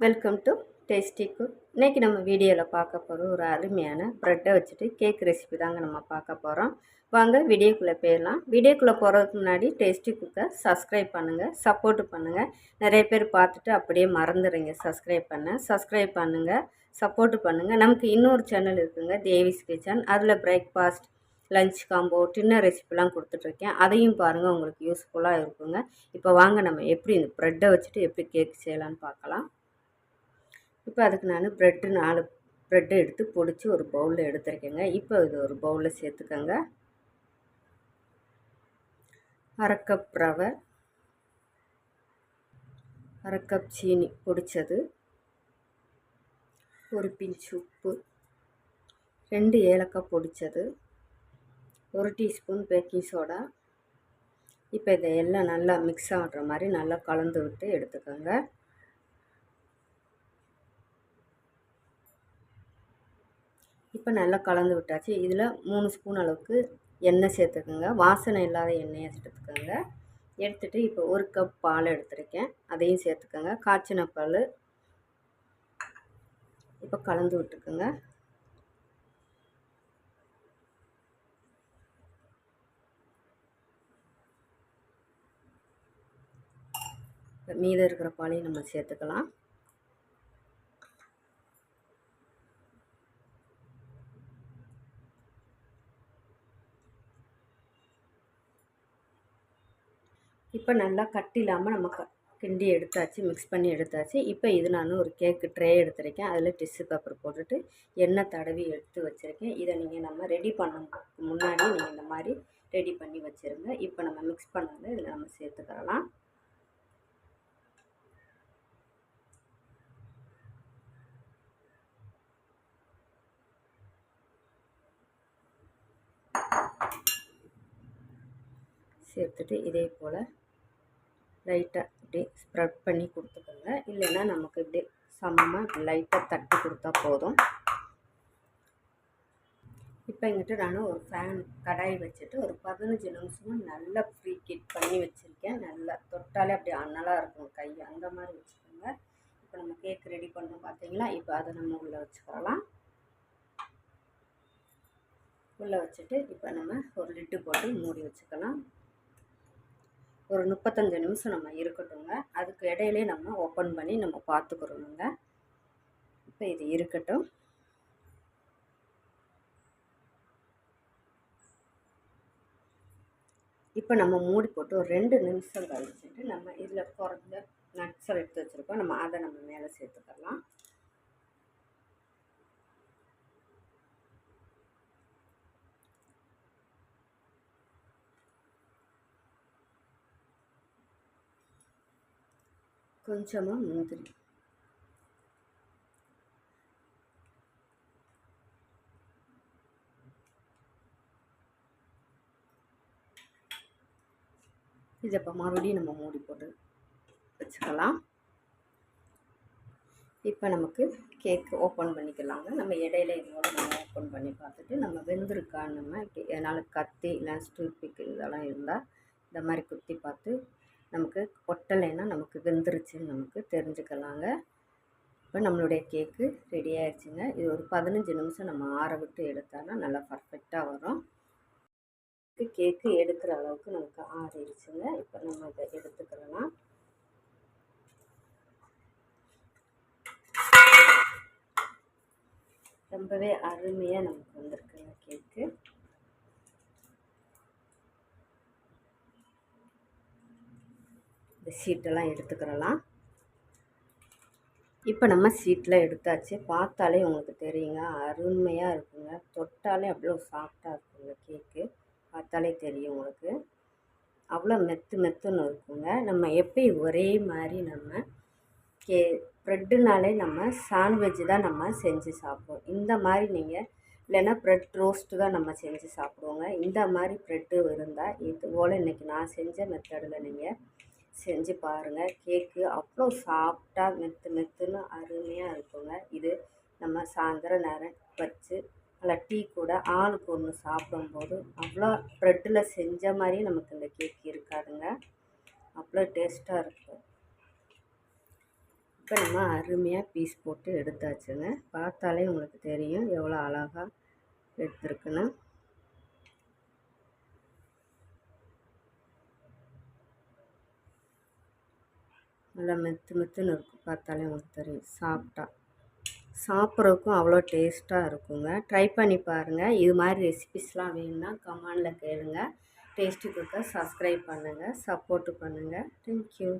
Welcome to tasty cook இன்றைக்கி நம்ம வீடியோவில் பார்க்க போகிற ஒரு அருமையான ப்ரெட்டை வச்சுட்டு கேக் ரெசிபி தாங்க நம்ம பார்க்க போகிறோம் வாங்க வீடியோக்குள்ளே போயிடலாம். வீடியோக்குள்ளே போகிறதுக்கு முன்னாடி டேஸ்டி குக்கை சப்ஸ்கிரைப் பண்ணுங்கள் சப்போர்ட் பண்ணுங்கள் நிறைய பேர் பார்த்துட்டு அப்படியே மறந்துடுங்க சப்ஸ்கிரைப் பண்ண சப்ஸ்கிரைப் பண்ணுங்கள் சப்போர்ட் பண்ணுங்கள் நமக்கு இன்னொரு சேனல் இருக்குதுங்க தேவிஸ் கிச்சன் அதில் பிரேக்ஃபாஸ்ட் லஞ்ச் காம்போ டின்னர் ரெசிபிலாம் கொடுத்துட்ருக்கேன். அதையும் பாருங்கள் உங்களுக்கு யூஸ்ஃபுல்லாக இருக்குங்க. இப்போ வாங்க நம்ம எப்படி இந்த ப்ரெட்டை வச்சுட்டு எப்படி கேக் செய்யலான்னு பார்க்கலாம். இப்போ அதுக்கு நான் ப்ரெட்டு நாலு ப்ரெட்டு எடுத்து பொடிச்சு ஒரு பவுலில் எடுத்துருக்கேங்க. இப்போ இது ஒரு பவுலில் சேர்த்துக்கோங்க. அரை கப் ரவை அரை கப் சீனி பொடிச்சது ஒரு பிஞ்ச் உப்பு ரெண்டு ஏலக்காய் பொடிச்சது ஒரு டீஸ்பூன் பேக்கிங் சோடா. இப்போ இதை எல்லாம் நல்லா மிக்ஸ் ஆகிற மாதிரி நல்லா கலந்து விட்டு எடுத்துக்கோங்க. இப்போ நல்லா கலந்து விட்டாச்சு. இதில் மூணு ஸ்பூன் அளவுக்கு எண்ணெய் சேர்த்துக்கோங்க. வாசனை இல்லாத எண்ணெயை சேர்த்துக்கோங்க. எடுத்துகிட்டு இப்போ ஒரு கப் பால் எடுத்துருக்கேன். அதையும் சேர்த்துக்கோங்க. காய்ச்சின பால் இப்போ கலந்து விட்டுக்குங்க. மீதம் இருக்கிற பாலையும் நம்ம சேர்த்துக்கலாம். இப்போ நல்லா கட்டி இல்லாமல் நம்ம க கிண்டி எடுத்தாச்சு மிக்ஸ் பண்ணி எடுத்தாச்சு. இப்போ இது நான் ஒரு கேக்கு ட்ரே எடுத்திருக்கேன். அதில் டிஷ்யூ பேப்பர் போட்டுட்டு எண்ணெய் தடவி எடுத்து வச்சுருக்கேன். இதை நீங்கள் நம்ம ரெடி பண்ண முன்னாடி நீங்கள் இந்த மாதிரி ரெடி பண்ணி வச்சுருங்க. இப்போ நம்ம மிக்ஸ் பண்ணது இதில் நம்ம சேர்த்துக்கிறலாம் சேர்த்துட்டு இதே போல் லைட்டாக இப்படி ஸ்ப்ரெட் பண்ணி கொடுத்துக்கோங்க. இல்லைன்னா நமக்கு இப்படி சமமாக இப்படி லைட்டாக தட்டி கொடுத்தா போதும். இப்போ எங்கிட்ட நான் ஒரு ஃபேன் கடாய் வச்சுட்டு ஒரு பதினஞ்சு நிமிஷமும் நல்லா ஃப்ரீ கிட் பண்ணி வச்சுருக்கேன். நல்லா தொட்டாலே அப்படி அனலாக இருக்கும் கை. அந்த மாதிரி வச்சுக்கோங்க. இப்போ நம்ம கேக் ரெடி பண்ணோம் பார்த்தீங்களா இப்போ அதை நம்ம உள்ளே வச்சுக்கலாம். உள்ளே வச்சுட்டு இப்போ நம்ம ஒரு லிட்டு போட்டு மூடி வச்சுக்கலாம். ஒரு முப்பத்தஞ்சு நிமிஷம் நம்ம இருக்கட்டுங்க அதுக்கு இடையிலே நம்ம ஓப்பன் பண்ணி நம்ம பார்த்துக்கிறோமுங்க இப்போ இது இருக்கட்டும். இப்போ நம்ம மூடி போட்டு ஒரு ரெண்டு நிமிஷம் கழிச்சுட்டு நம்ம இதில் குறைஞ்ச நட்ஸை எடுத்து வச்சுருக்கோம். நம்ம அதை நம்ம மேலே சேர்த்துக்கலாம். கொஞ்சமாக முந்திரி. இதை இப்போ மறுபடியும் நம்ம மூடி போட்டு வச்சுக்கலாம். இப்போ நமக்கு கேக் ஓப்பன் பண்ணிக்கலாங்க. நம்ம இடையில இதோட நம்ம ஓப்பன் பண்ணி பார்த்துட்டு நம்ம வெந்திருக்கான்னு நம்ம இப்படி என்னால் கத்தி இல்லை ஸ்டூப்பிக்கு இதெல்லாம் இருந்தால் இந்த மாதிரி குத்தி பார்த்து நமக்கு ஒட்டலைன்னா நமக்கு வெந்துருச்சுன்னு நமக்கு தெரிஞ்சுக்கலாங்க. இப்போ நம்மளுடைய கேக்கு ரெடி ஆயிடுச்சுங்க. இது ஒரு பதினஞ்சு நிமிஷம் நம்ம ஆற விட்டு எடுத்தோன்னா நல்லா பர்ஃபெக்டாக வரும். கேக்கு எடுக்கிற அளவுக்கு நமக்கு ஆறிடுச்சுங்க. இப்போ நம்ம இதை எடுத்துக்கலாம். ரொம்பவே அருமையாக நமக்கு வந்திருக்குங்க கேக்கு இந்த சீட்டெல்லாம் எடுத்துக்கிறலாம். இப்போ நம்ம சீட்டில் எடுத்தாச்சு. பார்த்தாலே உங்களுக்கு தெரியுங்க. அருமையாக இருக்குங்க. தொட்டாலே அவ்வளோ சாஃப்டாக இருக்குங்க கேக்கு பார்த்தாலே தெரியும் உங்களுக்கு. அவ்வளோ மெத்து மெத்துன்னு இருக்குங்க. நம்ம எப்பயும் ஒரே மாதிரி நம்ம கே ப்ரெட்டுனாலே நம்ம சாண்ட்விட்ச் தான் நம்ம செஞ்சு சாப்பிடுவோம். இந்த மாதிரி நீங்கள் இல்லைன்னா ப்ரெட் ரோஸ்ட்டு தான் நம்ம செஞ்சு சாப்பிடுவோங்க. இந்த மாதிரி ப்ரெட்டு இருந்தால் இது போல் இன்றைக்கி நான் செஞ்ச மெத்தடில் நீங்கள் செஞ்சு பாருங்கள் கேக்கு அவ்வளோ சாஃப்டாக மெத்து மெத்துன்னு அருமையாக இருக்குங்க. இது நம்ம சாயந்தரம் நேரம் வச்சு நல்லா டீ கூட ஆளுக்கு ஒன்று சாப்பிடும்போது அவ்வளோ ப்ரெட்டில் செஞ்ச மாதிரி நமக்கு இந்த கேக் இருக்காதுங்க. அவ்வளோ டேஸ்ட்டாக இருக்கும் இப்போ நம்ம அருமையாக பீஸ் போட்டு எடுத்தாச்சுங்க. பார்த்தாலே உங்களுக்கு தெரியும் எவ்வளோ அழகாக எடுத்துருக்குன்னு. நல்லா மெத்து மெத்துன்னு இருக்கும். பார்த்தாலே உங்களுக்கு தெரியும். சாப்பிட்டா. சாப்பிட்றதுக்கும் அவ்வளோ டேஸ்ட்டாக இருக்குங்க. ட்ரை பண்ணி பாருங்கள் இது மாதிரி ரெசிபிஸ்லாம் வேணும்னா கமெண்டில் கேளுங்கள் டேஸ்ட்டு குக்கர் சப்ஸ்கிரைப் பண்ணுங்கள் சப்போர்ட்டு பண்ணுங்கள் தேங்க்யூ